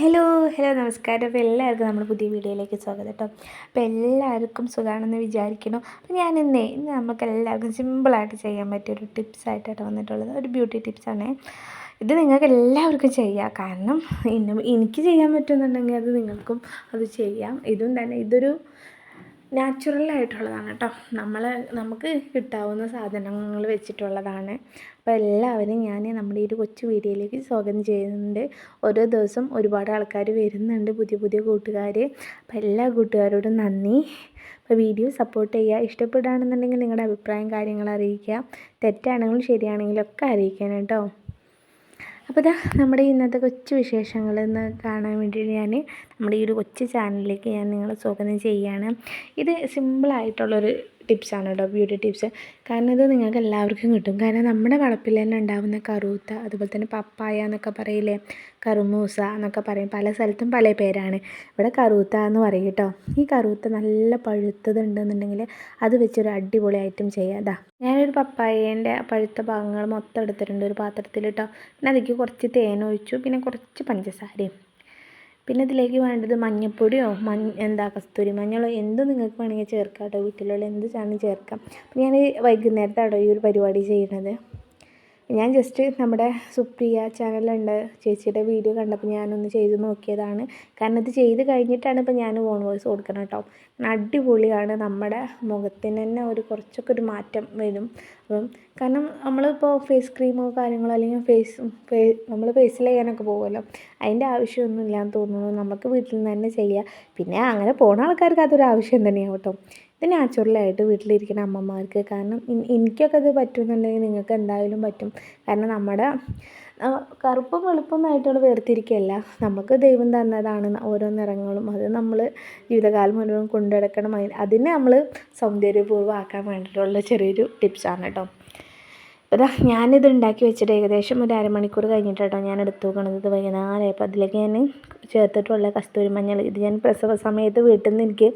Hello hello നമസ്കാരം. അപ്പോൾ എല്ലാവർക്കും നമ്മുടെ പുതിയ വീഡിയോയിലേക്ക് സ്വാഗതം കേട്ടോ. അപ്പോൾ എല്ലാവർക്കും സുഖമാണെന്ന് വിചാരിക്കണം അപ്പോൾ ഞാൻ ഇന്നേ ഇന്ന് നമുക്ക് എല്ലാവർക്കും സിമ്പിളായിട്ട് ചെയ്യാൻ പറ്റിയ ഒരു ടിപ്സ് ആയിട്ടാണ് വന്നിട്ടുള്ളത്. ഒരു ബ്യൂട്ടി ടിപ്സാണ് ഇത് നിങ്ങൾക്ക് എല്ലാവർക്കും ചെയ്യാം. കാരണം ഇന്നും എനിക്ക് ചെയ്യാൻ പറ്റുന്നുണ്ടെങ്കിൽ അത് നിങ്ങൾക്കും അത് ചെയ്യാം. ഇതും തന്നെ ഇതൊരു നാച്ചുറൽ ആയിട്ടുള്ളതാണ് കേട്ടോ. നമ്മൾ നമുക്ക് കിട്ടാവുന്ന സാധനങ്ങൾ വെച്ചിട്ടുള്ളതാണ്. അപ്പോൾ എല്ലാവരും ഞാൻ നമ്മുടെ ഈ ഒരു കൊച്ചു വീഡിയോയിലേക്ക് സ്വാഗതം ചെയ്യുന്നുണ്ട്. ഓരോ ദിവസം ഒരുപാട് ആൾക്കാർ വരുന്നുണ്ട് പുതിയ പുതിയ കൂട്ടുകാർ. അപ്പോൾ എല്ലാ കൂട്ടുകാരോടും നന്ദി. അപ്പോൾ വീഡിയോ സപ്പോർട്ട് ചെയ്യുക ഇഷ്ടപ്പെടുകയാണെന്നുണ്ടെങ്കിൽ നിങ്ങളുടെ അഭിപ്രായം കാര്യങ്ങൾ അറിയിക്കുക. തെറ്റാണെങ്കിലും ശരിയാണെങ്കിലും ഒക്കെ അറിയിക്കണം കേട്ടോ. അപ്പോൾ ഇതാ നമ്മുടെ ഇന്നത്തെ കൊച്ചു വിശേഷങ്ങൾ എന്ന് കാണാൻ വേണ്ടിയിട്ട് ഞാൻ നമ്മുടെ ഈ ഒരു കൊച്ചു ചാനലിലേക്ക് ഞാൻ നിങ്ങളെ സ്വാഗതം ചെയ്യുകയാണ്. ഇത് സിമ്പിളായിട്ടുള്ളൊരു ടിപ്സാണ് കേട്ടോ ബ്യൂട്ടി ടിപ്സ്. കാരണം ഇത് നിങ്ങൾക്ക് എല്ലാവർക്കും കിട്ടും. കാരണം നമ്മുടെ വളപ്പിൽ തന്നെ ഉണ്ടാകുന്ന കറൂത്ത അതുപോലെ തന്നെ പപ്പായ എന്നൊക്കെ പറയില്ലേ കറുമൂസ എന്നൊക്കെ പറയും. പല സ്ഥലത്തും പല പേരാണ്. ഇവിടെ കറൂത്ത എന്ന് പറയും കേട്ടോ. ഈ കറൂത്ത നല്ല പഴുത്തത് ഉണ്ടെന്നുണ്ടെങ്കിൽ അത് വെച്ചൊരു അടിപൊളി ഐറ്റം ചെയ്യാം അതാ ഞാനൊരു പപ്പായേന്റെ പഴുത്ത ഭാഗങ്ങൾ മൊത്തം എടുത്തിട്ടുണ്ട് ഒരു പാത്രത്തിൽ കേട്ടോ. പിന്നെ അതിലേക്ക് കുറച്ച് തേൻ ഒഴിച്ചു. പിന്നെ കുറച്ച് പഞ്ചസാരയും. പിന്നെ ഇതിലേക്ക് വേണ്ടത് മഞ്ഞൾപ്പൊടിയോ മഞ്ഞ എന്താ കസ്തൂരി മഞ്ഞളോ എന്ത് നിങ്ങൾക്ക് വേണമെങ്കിൽ ചേർക്കാം കേട്ടോ. വീട്ടിലുള്ള എന്ത് സാധനം ചേർക്കാം. ഞാൻ വൈകുന്നേരത്താണ് ഈ ഒരു പരിപാടി ചെയ്യുന്നത് ഞാൻ ജസ്റ്റ് നമ്മുടെ സുപ്രിയ ചാനലുണ്ട് ചേച്ചിയുടെ വീഡിയോ കണ്ടപ്പോൾ ഞാനൊന്ന് ചെയ്ത് നോക്കിയതാണ്. കാരണം ഇത് ചെയ്ത് കഴിഞ്ഞിട്ടാണ് ഇപ്പോൾ ഞാൻ ഫോൺ വോയിസ് കൊടുക്കണം കേട്ടോ. അടിപൊളിയാണ്. നമ്മുടെ മുഖത്തിന് തന്നെ ഒരു കുറച്ചൊക്കെ ഒരു മാറ്റം വരും. അപ്പം കാരണം നമ്മളിപ്പോൾ ഫേസ് ക്രീമോ കാര്യങ്ങളോ അല്ലെങ്കിൽ ഫേസ് നമ്മൾ ഫേസിൽ ചെയ്യാനൊക്കെ പോകുമല്ലോ. അതിന്റെ ആവശ്യമൊന്നും ഇല്ലാന്ന് തോന്നുന്നു. നമുക്ക് വീട്ടിൽ നിന്ന് തന്നെ ചെയ്യാം. പിന്നെ അങ്ങനെ പോണ ആൾക്കാർക്ക് അതൊരു ആവശ്യം തന്നെയാണ് കേട്ടോ. ഇത് നാച്ചുറലായിട്ട് വീട്ടിലിരിക്കുന്ന അമ്മമാർക്ക്. കാരണം എനിക്കൊക്കെ ഇത് പറ്റുമെന്നുണ്ടെങ്കിൽ നിങ്ങൾക്ക് എന്തായാലും പറ്റും. കാരണം നമ്മുടെ കറുപ്പും വെളുപ്പുമായിട്ടുള്ള വേർതിരിക്കുകയല്ല നമുക്ക് ദൈവം തന്നതാണ് ഓരോ നിറങ്ങളും. അത് നമ്മൾ ജീവിതകാലം മുഴുവൻ കൊണ്ടുനടക്കണം അതിനെ നമ്മൾ സൗന്ദര്യപൂർവം ആക്കാൻ വേണ്ടിയിട്ടുള്ള ചെറിയൊരു ടിപ്സാണ് കേട്ടോ ഇതാ ഞാനിത് ഉണ്ടാക്കി വെച്ചിട്ട് ഏകദേശം ഒരു അരമണിക്കൂർ കഴിഞ്ഞിട്ടാട്ടോ ഞാൻ എടുത്തു നോക്കണത് ഇത് വൈകുന്നേരമായപ്പോൾ അതിലേക്ക് ഞാൻ ചേർത്തിട്ടുള്ള കസ്തൂരി മഞ്ഞൾ ഇത് ഞാൻ പ്രസവ സമയത്ത് വീട്ടിൽ നിന്ന് എനിക്ക്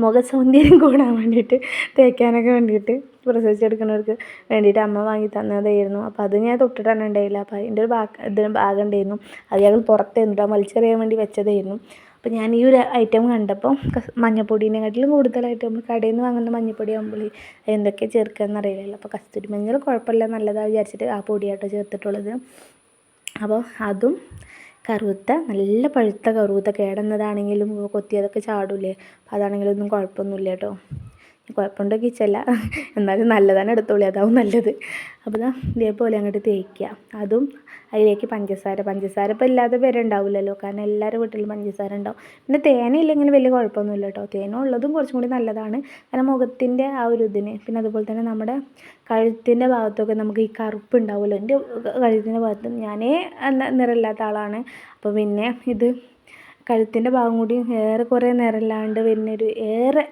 മുഖ സൗന്ദര്യം കൂടാൻ വേണ്ടിയിട്ട് തേക്കാനൊക്കെ വേണ്ടിയിട്ട് പ്രസവിച്ചെടുക്കുന്നവർക്ക് വേണ്ടിയിട്ട് അമ്മ വാങ്ങി തന്നതായിരുന്നു. അപ്പോൾ അത് ഞാൻ തൊട്ടിട്ടാണ് ഉണ്ടായില്ല അപ്പോൾ അതിന്റെ ഒരു ഭാഗം ഇതിന് ഭാഗം ഉണ്ടായിരുന്നു. അത് ഞങ്ങൾ പുറത്തായിരുന്നു വലിച്ചെറിയാൻ വേണ്ടി വെച്ചതായിരുന്നു. അപ്പോൾ ഞാൻ ഈ ഒരു ഐറ്റം കണ്ടപ്പോൾ മഞ്ഞപ്പൊടീനെക്കാട്ടിലും കൂടുതലായിട്ട് നമ്മൾ കടയിൽ നിന്ന് വാങ്ങുന്ന മഞ്ഞൾപ്പൊടി ആകുമ്പോൾ എന്തൊക്കെ ചേർക്കുകയെന്ന് അറിയില്ലല്ലോ. അപ്പോൾ കസ്തൂരി മഞ്ഞൾ കുഴപ്പമില്ല നല്ലതാണ് വിചാരിച്ചിട്ട് ആ പൊടിയാട്ടോ ചേർത്തിട്ടുള്ളത്. അപ്പോൾ അതും കറുത്ത നല്ല പഴുത്ത കറുത്ത കേടുന്നതാണെങ്കിലും കൊത്തിയതൊക്കെ ചാടൂലേ അപ്പോൾ അതാണെങ്കിലും ഒന്നും കുഴപ്പമൊന്നുമില്ല കേട്ടോ. കുഴപ്പമുണ്ടോ കിച്ചല്ല. എന്നാലും നല്ലതാണ് എടുത്തോളി അതാവും നല്ലത്. അപ്പോൾ ഇതാ ഇതേപോലെ അങ്ങോട്ട് തേക്കുക. അതും അതിലേക്ക് പഞ്ചസാര. പഞ്ചസാര ഇപ്പോൾ ഇല്ലാത്ത പേരുണ്ടാവില്ലല്ലോ കാരണം എല്ലാവരുടെ വീട്ടിലും പഞ്ചസാര ഉണ്ടാവും. പിന്നെ തേന ഇല്ലെങ്കിൽ വലിയ കുഴപ്പമൊന്നുമില്ല കേട്ടോ. തേന ഉള്ളതും കുറച്ചും കൂടി നല്ലതാണ്. കാരണം മുഖത്തിന്റെ ആ ഒരു ഇതിന് പിന്നെ അതുപോലെ തന്നെ നമ്മുടെ കഴുത്തിന്റെ ഭാഗത്തൊക്കെ നമുക്ക് ഈ കറുപ്പ് ഉണ്ടാവുമല്ലോ. എന്റെ കഴുത്തിന്റെ ഭാഗത്ത് ഞാനേ നിറമില്ലാത്ത ആളാണ്. അപ്പോൾ പിന്നെ ഇത് കഴുത്തിന്റെ ഭാഗം കൂടി ഏറെ കുറേ നിറമില്ലാണ്ട് വരുന്നൊരു ഏറെ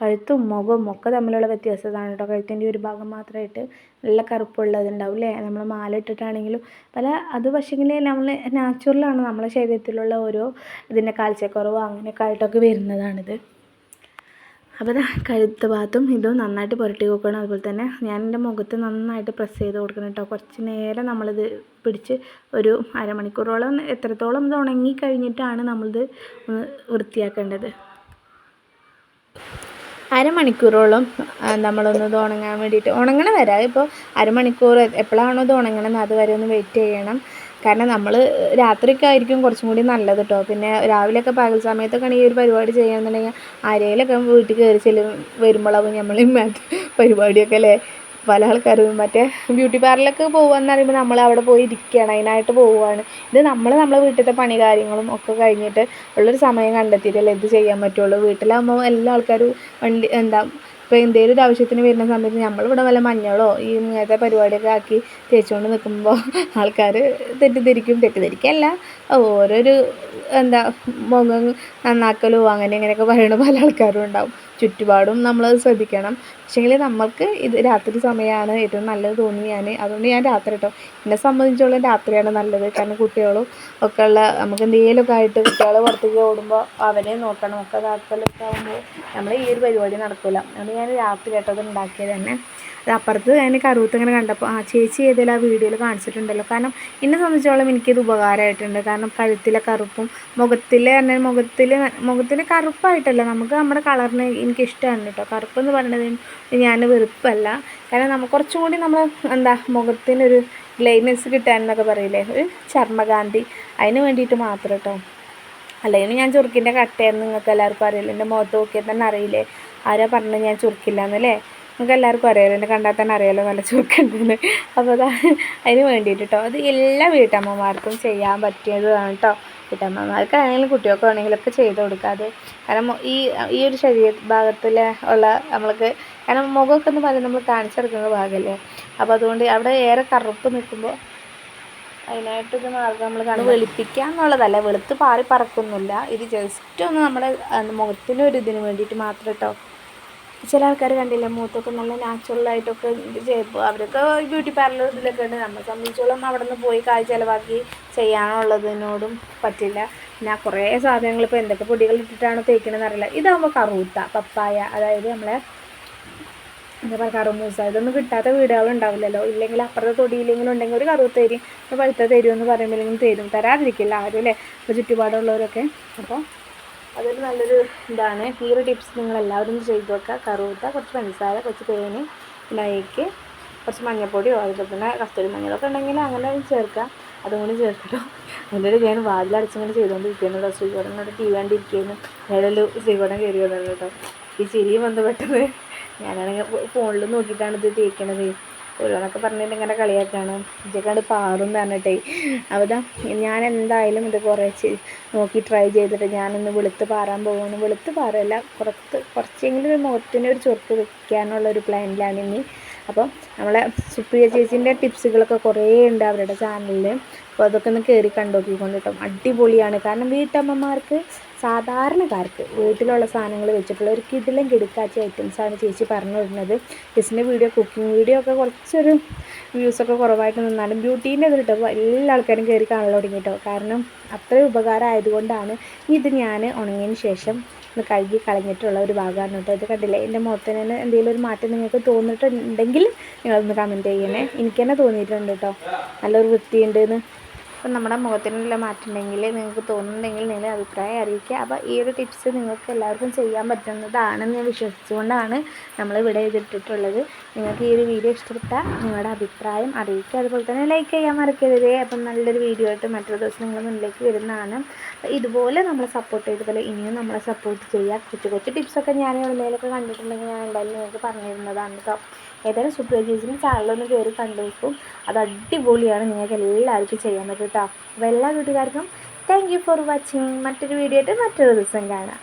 കഴുത്തും മുഖവും ഒക്കെ തമ്മിലുള്ള വ്യത്യാസമാണ് കേട്ടോ കഴുത്തിന്റെ ഒരു ഭാഗം മാത്രമായിട്ട് നല്ല കറുപ്പുള്ളതുണ്ടാവും അല്ലേ നമ്മൾ മാല ഇട്ടിട്ടാണെങ്കിലും പല അത് പക്ഷേങ്കിൽ നമ്മൾ നാച്ചുറലാണ് നമ്മളെ ശരീരത്തിലുള്ള ഓരോ ഇതിന്റെ കാൽസ്യക്കുറവോ അങ്ങനെയൊക്കെ ആയിട്ടൊക്കെ വരുന്നതാണിത്. അപ്പോൾ കഴുത്ത് ഭാഗത്തും ഇതും നന്നായിട്ട് പുരട്ടി കൊടുക്കണം. അതുപോലെ തന്നെ ഞാൻ എന്റെ മുഖത്ത് നന്നായിട്ട് പ്രസ് ചെയ്ത് കൊടുക്കണം കേട്ടോ കുറച്ച് നേരം നമ്മളിത് പിടിച്ച് ഒരു അരമണിക്കൂറോളം എത്രത്തോളം ഇത് ഉണങ്ങി കഴിഞ്ഞിട്ടാണ് നമ്മളിത് ഒന്ന് വൃത്തിയാക്കേണ്ടത്? അരമണിക്കൂറോളം നമ്മളൊന്ന് ഉണങ്ങാൻ വേണ്ടിയിട്ട്. ഉണങ്ങണ വരെ ഇപ്പോൾ അരമണിക്കൂർ എപ്പോഴാണോ ഇത് ഉണങ്ങണമെന്ന് അതുവരെ ഒന്ന് വെയിറ്റ് ചെയ്യണം. കാരണം നമ്മൾ രാത്രിയൊക്കെ ആയിരിക്കും കുറച്ചും കൂടി നല്ലത് കേട്ടോ പിന്നെ രാവിലെയൊക്കെ പകൽ സമയത്തൊക്കെ ഈ ഒരു പരിപാടി ചെയ്യുകയാണെന്നുണ്ടെങ്കിൽ ആരെങ്കിലുമൊക്കെ വീട്ടിൽ കയറി ചെല്ലും വരുമ്പോഴാവും നമ്മൾ പരിപാടിയൊക്കെ അല്ലേ? പല ആൾക്കാരും മറ്റേ ബ്യൂട്ടി പാർലറിലൊക്കെ പോകുകയെന്ന് പറയുമ്പോൾ നമ്മൾ അവിടെ പോയി ഇരിക്കുകയാണ് അതിനായിട്ട് പോവുകയാണ് ഇത് നമ്മൾ നമ്മളെ വീട്ടിലത്തെ പണി കാര്യങ്ങളും ഒക്കെ കഴിഞ്ഞിട്ട് ഉള്ളൊരു സമയം കണ്ടെത്തിയിട്ടല്ലേ ഇത് ചെയ്യാൻ പറ്റുള്ളൂ. വീട്ടിലാകുമ്പോൾ എല്ലാ ആൾക്കാരും വണ്ടി എന്താ ഇപ്പോൾ എന്തെങ്കിലും ഒരു ആവശ്യത്തിന് വരുന്ന സമയത്ത് നമ്മളിവിടെ വല്ല മഞ്ഞളോ ഈ ഇങ്ങനത്തെ പരിപാടിയൊക്കെ ആക്കി തേച്ചുകൊണ്ട് നിൽക്കുമ്പോൾ ആൾക്കാർ തെറ്റിദ്ധരിക്കും. തെറ്റിദ്ധരിക്കല്ല ഓരോരു എന്താ മുഖം നന്നാക്കലോ അങ്ങനെ ഇങ്ങനെയൊക്കെ പറയുന്ന പല ആൾക്കാരും ഉണ്ടാവും. ചുറ്റുപാടും നമ്മളത് ശ്രദ്ധിക്കണം. പക്ഷേങ്കിൽ നമ്മൾക്ക് ഇത് രാത്രി സമയമാണ് ഏറ്റവും നല്ലത് തോന്നി ഞാൻ അതുകൊണ്ട് ഞാൻ രാത്രി കേട്ടോ എന്നെ സംബന്ധിച്ചോളം രാത്രിയാണ് നല്ലത്. കാരണം കുട്ടികളും ഒക്കെ ഉള്ള നമുക്ക് എന്തെങ്കിലുമൊക്കെ ആയിട്ട് കുട്ടികൾ പുറത്തേക്ക് ഓടുമ്പോൾ അവനെ നോക്കണം. ഒക്കെ ഇതാക്കലൊക്കെ ആകുമ്പോൾ നമ്മൾ ഈ ഒരു പരിപാടി നടക്കില്ല അതുകൊണ്ട് ഞാൻ രാത്രി കേട്ടത് ഉണ്ടാക്കിയത് തന്നെ. അത് അപ്പുറത്ത് ഞാൻ കറുവത്ത് ഇങ്ങനെ കണ്ടപ്പോൾ ആ ചേച്ചി ഏതെങ്കിലും ആ വീഡിയോയിൽ കാണിച്ചിട്ടുണ്ടല്ലോ. കാരണം എന്നെ സംബന്ധിച്ചോളം എനിക്കിത് ഉപകാരമായിട്ടുണ്ട് കാരണം കഴുത്തിലെ കറുപ്പും മുഖത്തിലെ തന്നെ മുഖത്തിൽ മുഖത്തിന് കറുപ്പായിട്ടല്ല. നമുക്ക് നമ്മുടെ കളറിന് എനിക്കിഷ്ടമാണ് കേട്ടോ കറുപ്പെന്ന് പറയുന്നത് ഞാൻ വെറുപ്പല്ല. കാരണം നമുക്ക് കുറച്ചും കൂടി നമ്മൾ എന്താ മുഖത്തിനൊരു ഗ്ലെയിനെസ് കിട്ടാനെന്നൊക്കെ പറയില്ലേ? ഒരു ചർമ്മകാന്തി. അതിന് വേണ്ടിയിട്ട് മാത്രം കേട്ടോ അല്ലെങ്കിൽ ഞാൻ ചുരുക്കിന്റെ കട്ടയായിരുന്നു. നിങ്ങൾക്ക് എല്ലാവർക്കും അറിയില്ല? എന്റെ മുഖത്ത് നോക്കിയാൽ തന്നെ അറിയില്ലേ? ആരാ പറഞ്ഞത് ഞാൻ ചുരുക്കില്ലാന്നല്ലേ നിങ്ങൾക്ക് എല്ലാവർക്കും അറിയാലോ? എന്നെ കണ്ടാൽ തന്നെ അറിയാലോ? നല്ല ചുരുക്കുണ്ടെന്ന് അപ്പോൾ അതാ അതിന് വേണ്ടിയിട്ട് കേട്ടോ അത് എല്ലാ വീട്ടമ്മമാർക്കും ചെയ്യാൻ പറ്റിയതാണ് കേട്ടോ വീട്ടമ്മമാർക്കാണെങ്കിലും കുട്ടികൾക്കാണെങ്കിലും ഒക്കെ ചെയ്ത് കൊടുക്കാതെ. കാരണം ഈ ഈ ഒരു ശരീര ഭാഗത്തിൽ ഉള്ള നമ്മൾക്ക് കാരണം മുഖമൊക്കെ എന്ന് പറയുന്നത് നമ്മൾ കാണിച്ചെടുക്കുന്ന ഭാഗമല്ലേ അപ്പോൾ അതുകൊണ്ട് അവിടെ ഏറെ കറുപ്പ് നിൽക്കുമ്പോൾ അതിനായിട്ടൊരു മാർഗം നമ്മൾ കണ്ട് വെളുപ്പിക്കുക എന്നുള്ളതല്ല വെളുത്ത് പാറി പറക്കൊന്നുമില്ല ഇത് ജസ്റ്റ് ഒന്ന് നമ്മുടെ മുഖത്തിന്റെ ഒരു ഇതിന് വേണ്ടിയിട്ട് മാത്രം കേട്ടോ ചില ആൾക്കാർ കണ്ടില്ല മൂത്തൊക്കെ നല്ല നാച്ചുറലായിട്ടൊക്കെ ഇത് ചെയ്യുമ്പോൾ അവരൊക്കെ ബ്യൂട്ടി പാർലർ ഇതിലൊക്കെ ഉണ്ട്. നമ്മളെ സംബന്ധിച്ചോളം അവിടെ നിന്ന് പോയി കായ് ചിലവാക്കി ചെയ്യാനുള്ളതിനോടും പറ്റില്ല. പിന്നെ കുറേ സാധനങ്ങൾ ഇപ്പോൾ എന്തൊക്കെ പൊടികൾ ഇട്ടിട്ടാണ് തേക്കണമെന്ന് അറിയില്ല. ഇതാകുമ്പോൾ കറൂത്ത പപ്പായ അതായത് നമ്മളെ എന്താ പറയുക കറുമൂസ. ഇതൊന്നും കിട്ടാത്ത വീടുകളുണ്ടാവില്ലല്ലോ ഇല്ലെങ്കിൽ അപ്പുറത്തെ തൊടിയില്ലെങ്കിലും ഉണ്ടെങ്കിൽ ഒരു കറുത്ത തരും. പഴുത്ത തരും എന്ന് തരും. തരാതിരിക്കില്ല ആരും അല്ലേ? ഇപ്പോൾ ചുറ്റുപാടുള്ളവരൊക്കെ. അപ്പോൾ അതൊരു നല്ലൊരു ഇതാണ്. ഈ ഒരു ടിപ്സ് നിങ്ങൾ എല്ലാവരും ചെയ്ത് നോക്കുക. കറുവത്ത കുറച്ച് പഞ്ചസാര കുറച്ച് തേന് അതിലേക്ക് കുറച്ച് മഞ്ഞൾപ്പൊടിയോ അതുപോലെ തന്നെ കസ്തൂരി മഞ്ഞളൊക്കെ ഉണ്ടെങ്കിൽ അങ്ങനെ ചേർക്കുക. അതും കൂടി ചേർക്കട്ടോ അതിന്റെ ഒരു ഞാൻ വാതിലടച്ചിങ്ങനെ ചെയ്തുകൊണ്ടിരിക്കുന്നു കേട്ടോ. ശ്രീകോടനോട് ടി വി കണ്ടിരിക്കുന്നു വന്നത് കേട്ടോ. ഈ വന്ന് പെട്ടെന്ന് ഞാനാണെങ്കിൽ ഫോണിൽ നോക്കിയിട്ടാണ് ഇത് തേക്കണത്. ഓരോന്നൊക്കെ പറഞ്ഞിട്ട് ഇങ്ങനെ കളിയാക്കാണ്. ഇതൊക്കെയാണ് പാടും പറഞ്ഞിട്ടേ. അവതാ ഞാൻ എന്തായാലും ഇത് കുറേ നോക്കി ട്രൈ ചെയ്തിട്ട് ഞാനൊന്ന് വെളുത്ത് പാറാൻ പോകുന്നു വെളുത്ത് പാറല്ല കുറച്ച് കുറച്ചെങ്കിലും ഒരു മുഖത്തിന് ഒരു ചൊറുക്ക് വെക്കാനുള്ള ഒരു പ്ലാനിലാണ് ഇനി. അപ്പം നമ്മളെ സുപ്രിയ ചേച്ചീന്റെ ടിപ്സുകളൊക്കെ കുറേ ഉണ്ട് അവരുടെ ചാനലിൽ അപ്പോൾ അതൊക്കെ ഒന്ന് കയറി കണ്ടോക്കിക്കൊണ്ട് കേട്ടോ അടിപൊളിയാണ്. കാരണം വീട്ടമ്മമാർക്ക് സാധാരണക്കാർക്ക് വീട്ടിലുള്ള സാധനങ്ങൾ വെച്ചിട്ടുള്ള ഒരു കിടിലം കിടുക്കാച്ച ഐറ്റംസാണ് ചേച്ചി പറഞ്ഞു വരുന്നത് ചേച്ചിന്റെ വീഡിയോ കുക്കിംഗ് വീഡിയോ ഒക്കെ കുറച്ചൊരു വ്യൂസൊക്കെ കുറവായിട്ട് നിന്നാലും ബ്യൂട്ടീന്റെ ഇതിൽ കേട്ടോ എല്ലാ ആൾക്കാരും കയറി കാണാൻ തുടങ്ങി കേട്ടോ കാരണം അത്രയും ഉപകാരം ആയതുകൊണ്ടാണ് ഇത് ഞാൻ ഉണങ്ങിയതിന് ശേഷം ഒന്ന് കഴുകി കളഞ്ഞിട്ടുള്ള ഒരു ഭാഗമാണ് കേട്ടോ ഇത് കണ്ടില്ലേ? എന്റെ മുഖത്തിന് തന്നെ എന്തെങ്കിലും ഒരു മാറ്റം നിങ്ങൾക്ക് തോന്നിയിട്ടുണ്ടെങ്കിൽ നിങ്ങളൊന്ന് കമന്റ് ചെയ്യണേ. എനിക്ക് തന്നെ തോന്നിയിട്ടുണ്ട് കേട്ടോ നല്ലൊരു വൃത്തിയുണ്ട് എന്ന്. അപ്പം നമ്മുടെ മുഖത്തിനുള്ള മാറ്റുണ്ടെങ്കിൽ നിങ്ങൾക്ക് തോന്നുന്നുണ്ടെങ്കിൽ നിങ്ങൾ അഭിപ്രായം അറിയിക്കുക. അപ്പോൾ ഈ ഒരു ടിപ്സ് നിങ്ങൾക്ക് എല്ലാവർക്കും ചെയ്യാൻ പറ്റുന്നതാണെന്ന് ഞാൻ വിശ്വസിച്ചുകൊണ്ടാണ് നമ്മൾ ഇവിടെ ചെയ്തിട്ടുള്ളത് നിങ്ങൾക്ക് ഈ ഒരു വീഡിയോ ഇഷ്ടപ്പെട്ടാൽ നിങ്ങളുടെ അഭിപ്രായം അറിയിക്കുക. അതുപോലെ തന്നെ ലൈക്ക് ചെയ്യാൻ മറക്കരുത്. അപ്പം നല്ലൊരു വീഡിയോ ആയിട്ട് മറ്റൊരു ദിവസം നിങ്ങൾ മുന്നിലേക്ക് വരുന്നതാണ്. ഇതുപോലെ നമ്മളെ സപ്പോർട്ട് ചെയ്തതുപോലെ ഇനിയും നമ്മളെ സപ്പോർട്ട് ചെയ്യുക കൊച്ചു കൊച്ചു ടിപ്സൊക്കെ ഞാൻ എവിടെയെങ്കിലൊക്കെ കണ്ടിട്ടുണ്ടെങ്കിൽ ഞാൻ എന്തായാലും നിങ്ങൾക്ക് പറഞ്ഞു തരുന്നതാണ് കേട്ടോ. ഏതായാലും സൂപ്പർ ചേച്ചിന്റെ ചാനലൊന്ന് കയറി കണ്ടു നോക്കും അത് അടിപൊളിയാണ്. നിങ്ങൾക്ക് എല്ലാവർക്കും ചെയ്യാൻ പറ്റും കേട്ടോ. അപ്പോൾ എല്ലാ വീട്ടുകാർക്കും താങ്ക് യു ഫോർ വാച്ചിങ് മറ്റൊരു വീഡിയോ ആയിട്ട് മറ്റൊരു ദിവസം കാണാം.